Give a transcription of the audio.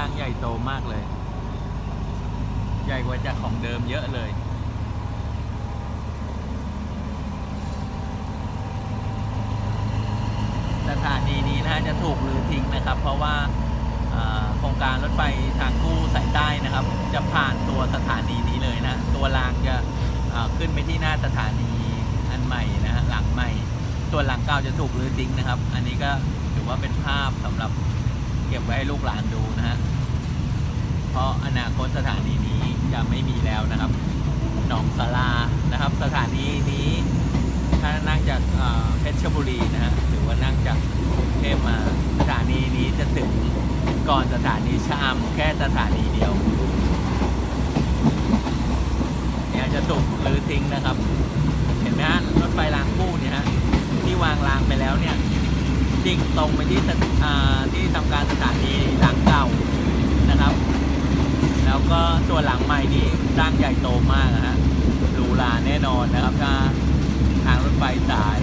ร้างใหญ่โตมากเลย ใหญ่กว่าจากของเดิมเยอะเลย สถานีนี้นะฮะจะถูกรื้อทิ้งนะครับ เพราะว่าโครงการรถไฟทางคู่สายใต้นะครับ จะผ่านตัวสถานีนี้เลยนะตัวรางจะขึ้นไปที่หน้าสถานีอันใหม่นะฮะหลังใหม่ส่วนหลังเก่าจะถูกรื้อทิ้งนะครับ อันนี้ก็ถือว่าเป็นภาพสำหรับเก็บไว้ให้ลูกหลานดูนะฮะ เพราะอนาคตสถานีนี้จะไม่มีแล้วนะครับหนองสารานะครับ สถานีนี้ถ้านั่งจากเพชรบุรีนะฮะหรือว่านั่งจากกรุงเทพมาสถานีนี้จะถึงก่อนสถานีชะอำแค่สถานีเดียวเนี่ยจะถูกรื้อทิ้งนะครับ เห็นไหมฮะรถไฟรางคู่เนี่ยฮะที่วางรางไปแล้วเนี่ยดิ่งตรงไปที่ที่ทำการสถานีหลังเก่านะครับ แล้วก็ ส่วนหลังใหม่นี่สร้างใหญ่โตมากนะฮะหรูหราแน่นอนนะครับถ้าทางรถไฟสาย